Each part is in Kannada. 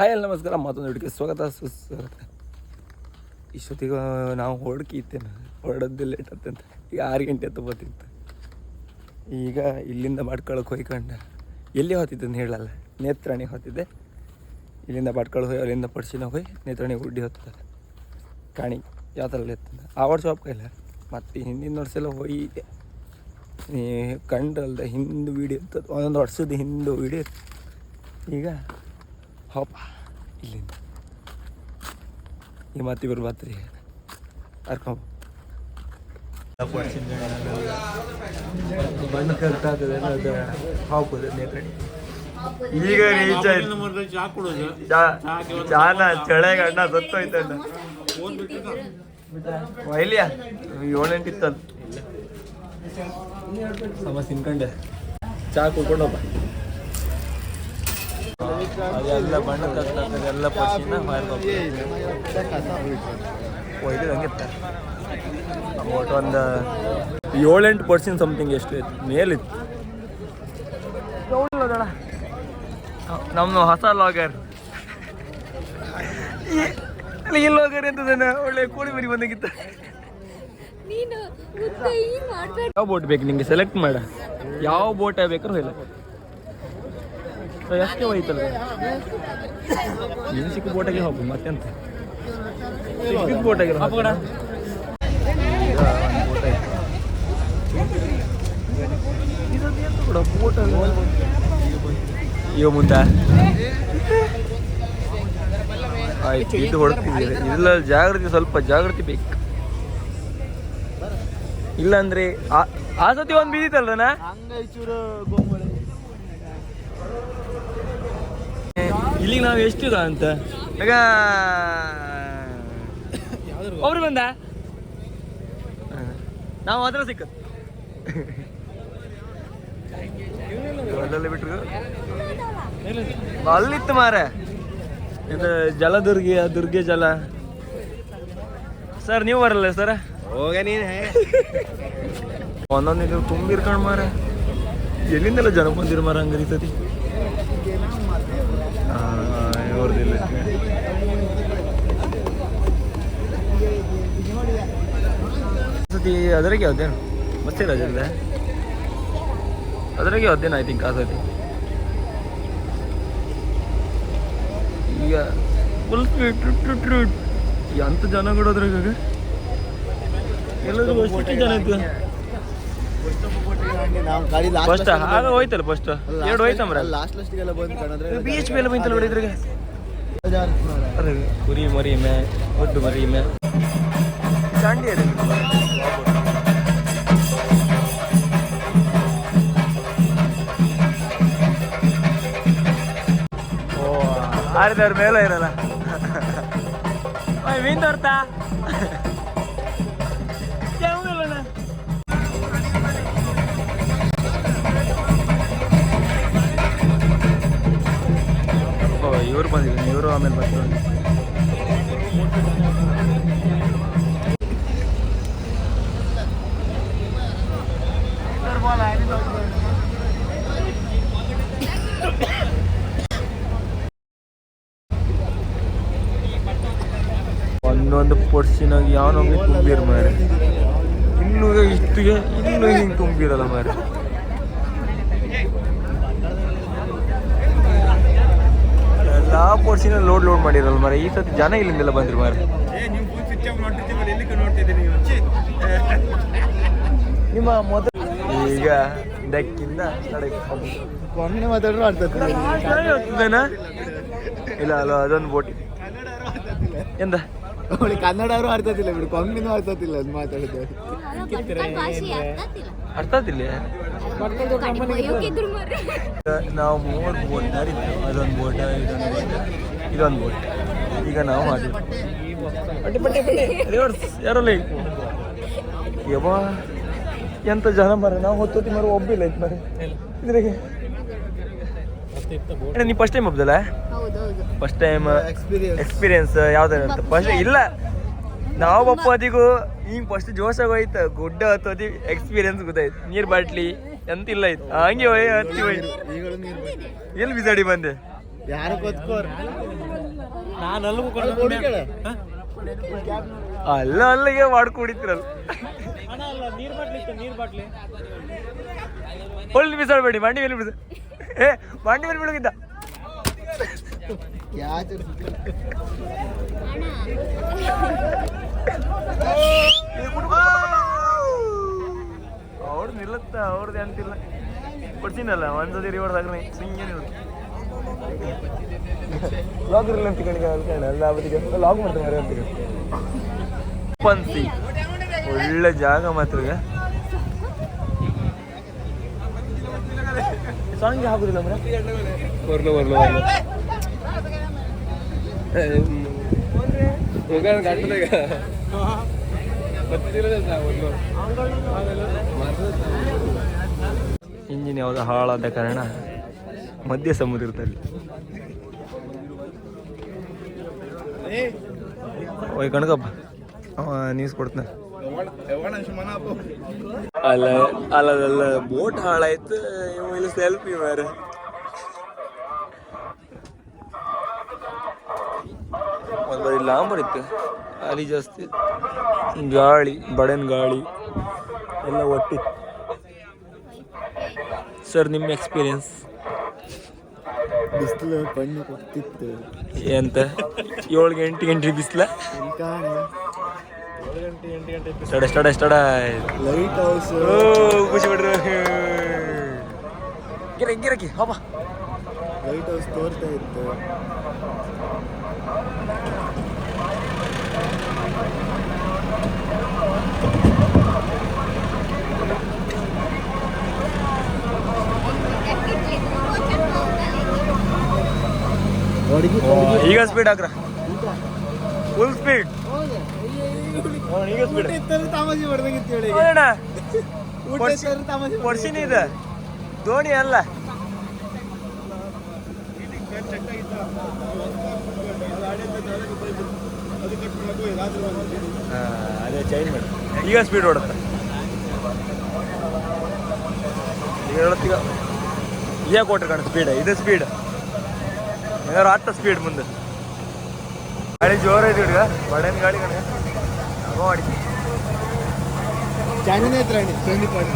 ಹಾಯ್ ಎಲ್ಲ ನಮಸ್ಕಾರ. ಮತ್ತೊಂದು ಹುಡುಗಿ ಸ್ವಾಗತ. ಸುಸ್ವಾಗತ. ಇಷ್ಟೊತ್ತಿಗೆ ನಾವು ಹೊಡ್ಕಿ ಇತ್ತೇನೆ ಹೊರಡದ್ದು ಲೇಟ್ ಆತಂತ ಈಗ ಆರು ಗಂಟೆ ಹತ್ತು ಬರ್ತಿತ್ತು ಈಗ ಇಲ್ಲಿಂದ ಬಾಟ್ಕೊಳಕ್ಕೆ ಹೋಯ್ಕೊಂಡ. ಎಲ್ಲಿ ಹೊತ್ತಿದ್ದೆ ಹೇಳಲ್ಲ. ನೇತ್ರಾಣಿ ಹೊತ್ತಿದ್ದೆ. ಇಲ್ಲಿಂದ ಬಾಟ್ಕೊಳ ಹೋಗಿ ಅಲ್ಲಿಂದ ಪಡ್ಸಿನ ಹೋಗಿ ನೇತ್ರಾಣಿ ಉಡ್ಡಿ ಹೊತ್ತ ಕಾಣಿ ಯಾವ ಥರ ಇರ್ತದೆ. ಆವಡ ಶಾಪ್ ಕೈಲ ಮತ್ತು ಹಿಂದಿನ ವರ್ಷ ಎಲ್ಲ ಹೋಗಿದ್ದೆ ನೀ ಕಂಡ್ರಲ್ದ ಹಿಂದೆ ವೀಡಿಯೋ ಒಂದೊಂದು ವರ್ಷದ ಹಿಂದೆ ವೀಡಿಯೋ ಈಗ ಹೋಪ ಇಲ್ಲಿಂದ. ಈ ಮತ್ತಿಬ್ಬರು ಬರ್ತೀರಿ. ಕರ್ಕೊಂಬ ಬಣ್ಣ ಕಲ್ತಾಗ್ತದೆ ಅದು ಹಾಕೋದು ನೇತ್ರಾಣಿ ಈಗ ರೀಚ್ ಆಯ್ತು ಚಾನ ಚಳೆಗ ಅಣ್ಣ ಸತ್ತೋಯ್ತಣ್ಣ. ವೈಲಿಯ ಇತ್ತಂತ ಸಮ ತಿನ್ಕೊಂಡೆ ಚಾ ಕುಡ್ಕೊಂಡು ಹೋಗ ಅದೆಲ್ಲ ಬಣ್ಣ ಕಲ್ತಾಗ್ತದೆ ಎಲ್ಲ ಪಕ್ಷಿನ ಒಯ್ದು ಹಂಗಿತ್ತ ಒಟ್ಟು ಒಂದು ಏಳೆಂಟು ಪರ್ಸೆಂಟ್ ಸಮಥಿಂಗ್ ಎಷ್ಟು ಇತ್ತು? ಮೇಲಿತ್ತು. ನಮ್ಮ ಹೊಸ ಲಾಗರ್ ಈ ಲಾಗರ್ ಎಂತದನ್ನ ಒಳ್ಳೆ ಕೋಳಿ ಮರಿ ಬಂದಾಗಿತ್ತು. ಯಾವ ಬೋಟ್ ಬೇಕು? ನಿಂಗೆ ಸೆಲೆಕ್ಟ್ ಮಾಡ. ಯಾವ ಬೋಟ್ ಬೇಕಾದ್ರೂ ಹೇಳ ಎಷ್ಟೇ ಹೋಯ್ತಲ್ಲ ನೀನು ಸಿಕ್ಕ ಬೋಟಾಗೆ ಹೋಗು ಮತ್ತೆಂತ ಸಿಕ್ಕ ಬೋಟಾಗೆ ಇವ ಮುಂದ. ಆಯ್ತು ಇದು ಹೊಡ್ತಿದ್ದೀರಿ ಇಲ್ಲ ಜಾಗೃತಿ ಸ್ವಲ್ಪ ಜಾಗೃತಿ ಬೇಕು. ಇಲ್ಲಾಂದ್ರೆ ಆ- ಆ ಸತಿ ಒಂದು ಬಿದ್ದಿತ್ತಲ್ರನ ಇಲ್ಲಿಗೆ ನಾವು ಎಷ್ಟಿದ ಅಂತ? ಈಗ ಒಬ್ರು ಬಂದ? ನಾವು ಅದ್ರ ಸಿಕ್ಕ. ಅಲ್ಲೆಲ್ಲ ಬಿಟ್ರು? ಅಲ್ಲಿತ್ತು ಮಾರೆ. ಇದು ಜಲದುರ್ಗಿ ದುರ್ಗೆ ಜಲ. ಸರ್ ನೀವು ಬರಲ್ಲ ಸರ್? ಹೋಗ ನೀನ್ ಒಂದೊಂದು ಇದು ತುಂಬಿರ್ಕೊಂಡು ಮಾರ. ಎಲ್ಲಿಂದೆಲ್ಲ ಜನ ಬಂದಿರು ಮಾರ ಹಂಗಾರೆ ಈ ಸತಿ ಇವ್ರದಿಲ್ಲ ಸತಿ ಅದರಾಗೆ ಯಾವ್ದೇನು? ಮತ್ತೆ ರಜೆ ಅದರಾಗೆ ಯಾವ್ದೇನು ಐ ಥಿಂಕ್ ಆ ಸತಿ ಈಗ ಫುಲ್ ಎಂತ ಕೂಡ ಅದ್ರಾಗ? ಎಲ್ಲರೂ ಎಷ್ಟು ಜನ ಇತ್ತು ಫಸ್ಟ್ ಆಗ ಹೋಯ್ತಲ್ಲ ಫಸ್ಟ್ ಎರಡು ಹೋಯ್ತಮ್ರ ಲಾಸ್ಟ್ ಲಾಸ್ಟಿಗೆಲ್ಲ ಬಂದು ಕಾಣಂದ್ರೆ ಬಿ ಎಚ್ ಪಿ ಎಲ್ಲ ಬಂತಲ್ಲ ಬಿಡಿ ಇದ್ರಾಗೆ. ಅರೆ ಕುರಿ ಮರಿ ಮೇ ಒಟ್ಟು ಮರಿ ಮೇ. ಚಾಂಡಿ ಅರೆ ಓ ಆರಿದವ್ರ ಮೇಲೆ ಇರಲ್ಲ. ಓಯ್ ಮೀನ್ ತೋರ್ತಾ ಇವರು ಬಂದಿದ್ರು ಇವರು ಆಮೇಲೆ ಬಂದರು ಒಂದೊಂದು ಪೊರ್ಸಿನಾಗ ಯಾವನೊಮ್ಮೆ ತುಂಬಿರ್ ಮಾರೆ ಇನ್ನು ಇಷ್ಟಿಗೆ ಇನ್ನು ಹಿಂಗೆ ತುಂಬಿರಲ್ಲ ಮಾರೆ ಎಲ್ಲಾ ಪೋರ್ಸಿನ ಲೋಡ್ ಲೋಡ್ ಮಾಡಿರಲ್ಲ ಮರ ಈ ಸತಿ ಜನ ಇಲ್ಲಿಂದೆಲ್ಲ ಬಂದ್ರು ಮರ ನಿಮ್ಮ ಮೊದಲು ಈಗ ಡೆಕ್ಕಿಂದ ಕೊನೆ ಮಾತಾಡ್ರು ಆಡ್ತದೆ ಇಲ್ಲ ಅಲ್ಲ ಅದೊಂದು ಬೋಟ್. ಎಂದ? ಅವಳಿಗೆ ಕನ್ನಡ ಅವರು ಅರ್ಥತಿಲ್ಲ ಬಿಡು ಕೊಂಗಿನೂ ಅರ್ಥತಿಲ್ಲ ಅದು ಮಾತಾಡಿದ್ರೆ. ಅರ್ಥ ಆಗ್ತಿಲ್ಲ ನಾವು ಮೂರು ಬೋಟ್ ಇತ್ತು ಅದೊಂದು ಬೋಟ ಇದೊಂದು ಬೋಟ್ ಇದೊಂದು ಬೋಟ್ ಈಗ ನಾವು ಮಾಡಿದ್ವಿ ಯಾರಲ್ಲ? ಯವ್ವ ಎಂತ ಜನ ಮರ ನಾವು ಹೊತ್ತೊತ್ತಿ ಮರ ಒಬ್ಬಿಲ್ಲ ಐತೆ ಮರ ಇದ್ರಾಗೆ? ನೀವು ನೀ ಫಸ್ಟ್ ಟೈಮ್ ಒಬ್ದಲ್ಲ? ಫಸ್ಟ್ ಟೈಮ್ ಎಕ್ಸ್ಪೀರಿಯನ್ಸ್ ಯಾವ್ದಾರ ಅಂತ ಫಸ್ಟ್ ಇಲ್ಲ. ನಾವು ಬಪ್ಪದಿಗೂ ಹಿಂಗೆ ಫಸ್ಟ್ ಜೋಶಾಗ ಹೋಯ್ತು. ಗುಡ್ಡ ಹತ್ತೋದಿ ಎಕ್ಸ್ಪೀರಿಯನ್ಸ್ ಗೊತ್ತಾಯ್ತು. ನೀರ್ ಬಾಟ್ಲಿ ಎಂತಿಲ್ಲ ಆಯ್ತು ಹಂಗೆ ಹೋಯ್ ಹತ್ತಿ ಹೋಯ್ತು ಎಲ್ಲಿ ಬಿಸಾಡಿ ಬಂದೆ? ಯಾರು ಗೊತ್ಕೋರ್ ನಾನು ಅಲ್ಲ ಅಲ್ಲಿಗೆ ಮಾಡ್ಕೊ ಒಳ್ಳೆ ಅಣ್ಣ ಅಲ್ಲ ನೀರ್ ಬಾಟ್ಲಿ ಇತ್ತು ನೀರ್ ಬಾಟ್ಲಿ. ಹೊಳ್ಳಿ ಬಿಸಾಡಬೇಡಿ ಮಂಡಿ ಮೇಲೆ ಬಿಸ ಏ ಮಂಡಿ ಮೇಲೆ ಬಿಡುಗಿದ್ದ. ಕ್ಯಾಚ್ ಅವ್ರು ನಿಲ್ಲತ್ತ ಅವ್ರದ್ದು ಅಂತಿಲ್ಲ. ಕೊಡ್ತೀನಲ್ಲ ಒಂದ್ಸತಿ ರಿವರ್ಸ್ ಹಿಂಗೆ ಲಾಗ್ ಇರಲ್ಲ ಅಂತ ಕಣಿಗೆ ಅಲ್ಲ ಅವತ್ತಿಗೆ ಲಾಗ್ ಮಾಡ್ತಾರೆ ಮರೆ ಅಂತಿಗೆ ಪಂತಿ ಒಳ್ಳೆ ಜಾಗ ಮಾತ್ರ ಸಾಂಗ್ ಹಾಕುದಿಲ್ಲ ಮರ? ಬರ್ಲು ಬರ್ಲು ಬರ್ಲು. ಇಂಜಿನ್ ಯಾವುದು ಹಾಳಾದ ಕಾರಣ ಮಧ್ಯ ಸಮುದ್ರದಲ್ಲಿ ಓಯ್ ಕಣಕಪ್ಪ. ಅವ ನ್ಯೂಸ್ ಕೊಡ್ತಾನೆ. ಅಲ್ಲ ಅಲ್ಲ ಅಲ್ಲ ಬೋಟ್ ಹಾಳಾಯ್ತು ಇವ ಇಲ್ಲಿ ಸೆಲ್ಫಿ ಮಾರ ಒಂದು ಬರೀ ಲಾಂಬರ್ ಇತ್ತು ಅಲ್ಲಿ ಜಾಸ್ತಿ. ಗಾಳಿ ಬಡನ್ ಗಾಳಿ ಎಲ್ಲ ಒಟ್ಟಿತ್ತು ಸರ್ ನಿಮ್ಮ ಎಕ್ಸ್ಪೀರಿಯನ್ಸ್? ಬಿಸಿಲು ಕಣ್ಣು ಕೊಡ್ತಿತ್ತು. ಎಂತ? ಏಳು ಗಂಟೆ ಗಂಟೆ ಬಿಸಿಲ? ಸ್ಟಡ ಸ್ಟಡ ಸ್ಟಡ ಲೈಟ್ ಹೌಸ್ ಖುಷಿ ಬಿಡ್ರಿ ಗಿರಕಿ ಗಿರಕಿ ಹಬ್ಬ ಲೈಟ್ ಹೌಸ್ ತೋರ್ತಾ ಇತ್ತು. ಈಗ ಸ್ಪೀಡ್ ಹಾಕ್ರ? ಫುಲ್ ಸ್ಪೀಡ್ ಈಗ. ಸ್ಪೀಡ್ ತಾಮಸಿ ಹೇಳಿ. ಇದೆ. ಧೋನಿ ಅಲ್ಲ. ಅದೇ ಚೈನ್ ಮಾಡಿ. ಈಗ ಸ್ಪೀಡ್ ಓಡುತ್ತೆ. ಈಗ ಹೇಳತ್ತೀಗ. ಈಗ ಕೊಟ್ರೆ ಕಾಣ ಸ್ಪೀಡ್ ಇದು ಸ್ಪೀಡ್ ಏನಾರು ಹತ್ತ ಸ್ಪೀಡ್ ಮುಂದೆ. ಗಾಡಿ ಜೋರ ಐತಿ ಹುಡುಗ. ಬಡನ್ ಗಾಡಿ ಕಣ. ಮಾಡಿ. ಚೆನ್ನಾಗಿ ಅಣ್ಣಿ ಚಂದಿ ಪಾಡಿ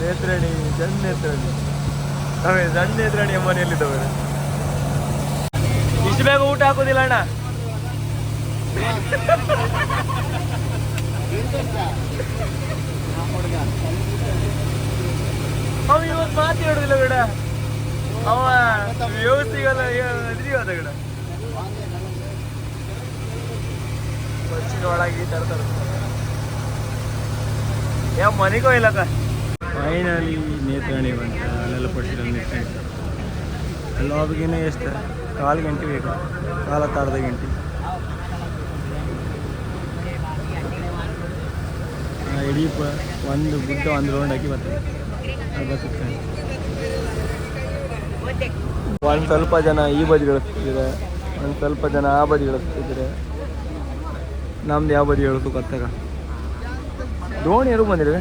ನೇತ್ರಾಣಿ ಸಣ್ಣ ನೇತ್ರಾಣಿ. ಅವೇ ಸಣ್ಣ ನೇತ್ರಾಣಿ ಮನೆಯಲ್ಲಿದ್ದವ ಇಷ್ಟು ಬೇಗ ಊಟ ಹಾಕೋದಿಲ್ಲ ಅಣ್ಣ. ಅವ ಇವತ್ತು ಮಾತು ಹೇಳುದಿಲ್ಲ ಬೇಡ. ಅವ ವ್ಯವಸ್ಥೆಗೆಲ್ಲ ಅದ ಗಿಡ ಬಸ್ಸಿನ ಒಳಗೆ ತರ್ತಾರೆ ಯಾವ ಮನೆಗೋ ಇಲ್ಲಕ್ಕ ಫೈನಲಿ ನೇತಾಣಿ ಬಂತ. ಅಲ್ಲೆಲ್ಲ ಪಟ್ಟಿಲ್ಲ ನೇತ್ರಾಣಿ. ಲಾಬಿಗಿನ ಎಷ್ಟು? ಕಾಲು ಗಂಟೆ ಬೇಕು. ಕಾಲ ಅರ್ಧ ಗಂಟೆ. ಇಡೀ ಒಂದು ಗುಡ್ಡ, ಒಂದು ರೌಂಡ್ ಹಾಕಿ ಬರ್ತದೆ ಒಂದು ಸ್ವಲ್ಪ ಜನ ಈ ಬದಿ ಇಳಿಸ್ತಿದ್ದಾರೆ ಒಂದು ಸ್ವಲ್ಪ ಜನ ಆ ಬದಿ ಇಳಿಸ್ತಿದ್ದಾರೆ ನಮ್ದು ಯಾವ ಬದಿ ಇಳಿಸು ಕತ್ತಾಗ ದೋಣಿ ಯಾರು ಬಂದಿದೆ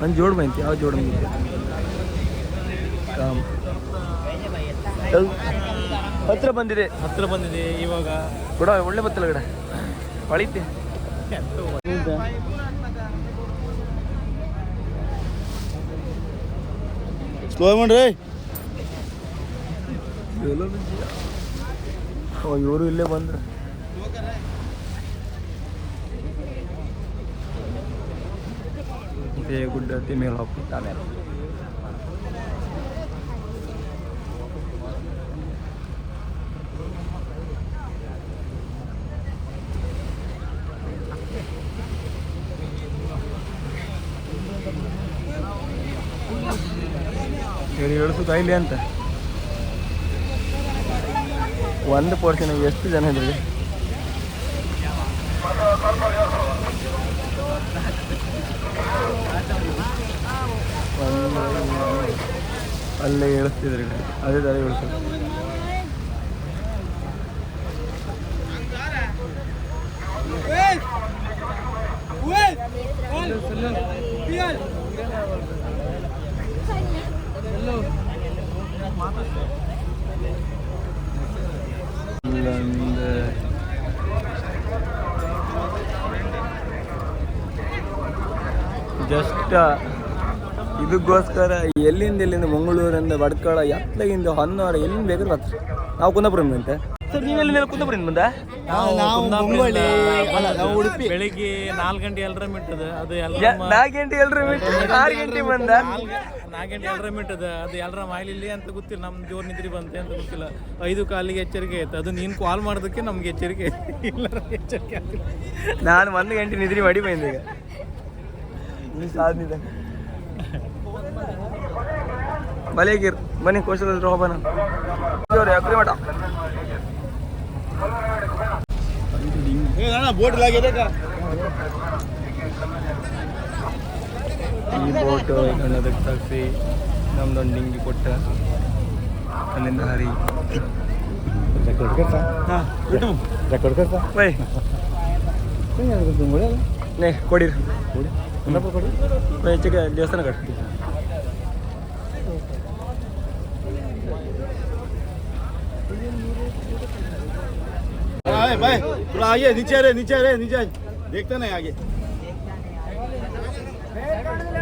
ಒಂದು ಜೋಡ್ ಬಂತು ಯಾವ ಜೋಡ್ ಬಂದಿದೆ. ಸ್ವಲ್ಪ ಹತ್ರ ಬಂದಿದೆ. ಹತ್ರ ಬಂದಿದೆ ಇವಾಗ. ಕೂಡ ಒಳ್ಳೆ ಬತ್ತಲ್ಲ ಕಡೆ ಹೊಳಿತೆ ಸ್ಲೋ ಮಾಡ್ರಿ ಓ ಇವರು ಇಲ್ಲೇ ಬಂದ್ರೆ. ಗುಡ್ಡ ಮೇಲೆ ಹೋಗ್ಬಿಟ್ಟು ಆಮೇಲೆ ಹೇಳಿ ಇಳಿಸೋದು ಕೈಲಿ ಅಂತ ಒಂದು ಪೋರ್ಷನ್ ಎಷ್ಟು ಜನ ಇದ್ರಿ ಅಲ್ಲೇ ಇಳಿಸ್ತಿದ್ರಿ ಅದೇ ಥರ ಇಳಿಸೋದು ಜಸ್ಟ್ ಇದಕ್ಕೋಸ್ಕರ ಎಲ್ಲಿಂದ ಎಲ್ಲಿಂದ ಮಂಗಳೂರಿಂದ ಬಡ್ಕಳ ಎತ್ತಲಿಂದ ಹೊನ್ನಾವರ ಎಲ್ಲಿಂದ ಬೇಕಾದ್ರೆ ಬರ್ತೀವಿ ನಾವು ಕುಂದಾಪುರಂತೆ ಅಂತೆ ಸರ್ ನೀವೆಲ್ಲಿಂದ ಕುಂದಾಪುರದಿಂದ ಬಂದ ನಾವು ಮುಂಬಳಿ ಅಲ್ಲ ನಾವು ಉಡುಪಿ. ಬೆಳಿಗ್ಗೆ ನಾಲ್ಕು ಗಂಟೆ ಎಲ್ರ ಮಿಟ್ಟದ ಅದು ಎಲ್ಲ ನಾಲ್ಕು ಗಂಟೆ ಎಲ್ಲರ ಬಿಟ್ಟು ಆರು ಗಂಟೆ ಬಂದ? ನಾಲ್ಕು ಗಂಟೆ ಎಲ್ರ ಮಿಟ್ಟದ ಅದು ಎಲ್ರ ಮಾಯ್ಲಿಲ್ಲಿ ಅಂತ ಗೊತ್ತಿಲ್ಲ ನಮ್ಮ ಜೋರ್ ನಿದ್ರಿ ಬಂತೆ ಅಂತ ಗೊತ್ತಿಲ್ಲ. ಐದು ಕಾಲಿಗೆ ಎಚ್ಚರಿಕೆ ಆಯ್ತು ಅದು ನೀನು ಕಾಲ್ ಮಾಡೋದಕ್ಕೆ ನಮ್ಗೆ ಎಚ್ಚರಿಕೆ ಇಲ್ಲ ಎಚ್ಚರಿಕೆ ಆಗಿಲ್ಲ ನಾನು ಒಂದು ಗಂಟೆ ನಿದ್ರಿ ಮಾಡಿ ಬಂದೆ ಈಗ. ನೀವು ಸಾಧ್ನಿದೆ ಮಲೆಗಿರ್ ಬನ್ನಿ ಕೋಶಲ ಹತ್ರ ಹೋಗೋಣ. ಇವ್ರು ಅಗ್ರಿ ಮಠ ಬೋಟ್ ಲಾಗಿದೆ ಈ ಬೋಟು ಅದಕ್ಕೆ ತಗ್ಸಿ ನಮ್ದೊಂದು ಡಿಂಗಿ ಕೊಟ್ಟ ಅಲ್ಲಿಂದ ಹರಿ ರೆಕಾರ್ಡ್ करता हां ರೆಕಾರ್ಡ್ करता ಬೈ काय यार तुम बोला ನೇ ಕೊಡಿರಿ कोडी कुणाला कोडी ಬೈ ಹೆಚ್ಚಿಗೆ ದೇವಸ್ಥಾನ ಕಟ್ಟಿ हाय भाई थोड़ा आगे नीचे रे नीचे रे नीचे देखते नहीं आगे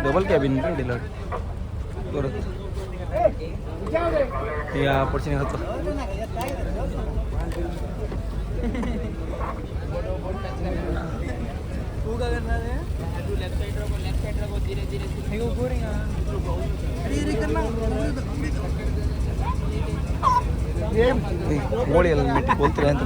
ಡಬಲ್ ಕ್ಯಾಬಿನ್ ಡಿಲರ್ ಬರುತ್ತೆ ಈಗ ಪಡ್ಸಿನ ಹತ್ತು ಮೋಳಿ ಎಲ್ಲ ಮೆಟ್ಟಿ ಬೋಲ್ತೀರಿ ಅಂತ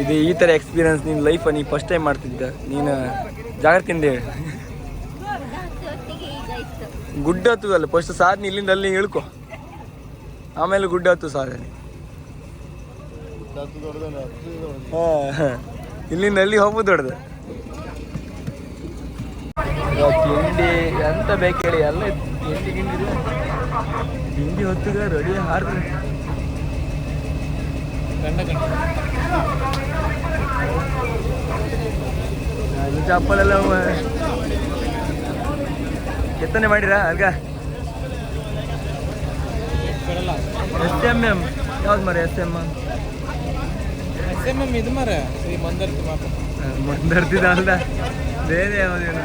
ಇದು ಈ ಥರ ಎಕ್ಸ್ಪೀರಿಯನ್ಸ್ ನಿನ್ನ ಲೈಫ್ ನೀ ಫಸ್ಟ್ ಟೈಮ್ ಮಾಡ್ತಿದ್ದ. ನೀನು ಈಗ ಗುಡ್ಡ ಹತ್ತದಲ್ಲ ಫಸ್ಟ್ ಸಾಧನೆ ಇಲ್ಲಿಂದ ಅಲ್ಲಿ ಇಳ್ಕೊ ಆಮೇಲೆ ಗುಡ್ಡ ಹತ್ತು ಹಾ, ಇಲ್ಲಿಂದ ಅಲ್ಲಿ ಹೋಗ್ಬೋದು ದೊಡ್ಡದು. ತಿಂಡಿ ಎಂತ ಬೇಕು ಹೇಳಿ ಎಲ್ಲ ತಿಂಡಿ. ತಿಂಡಿ ಹೊತ್ತಿಗೆ ರೆಡಿ ಹಾರ್ರಿ ಚಪ್ಪಲೆಲ್ಲ ಕೆತ್ತನೆ ಮಾಡಿರಾ ಅಲ್ಗ? ಎಸ್ ಎಂ ಎಂ ಯಾವ್ದು ಮರ S M S M M ಇದು ಮರ ಶ್ರೀ ಮಂದರ್ತಿ ಮಾತ್ರ ಮಂದರ್ತಿದ ಅಲ್ಲ ಬೇರೆ ಯಾವುದೇನು.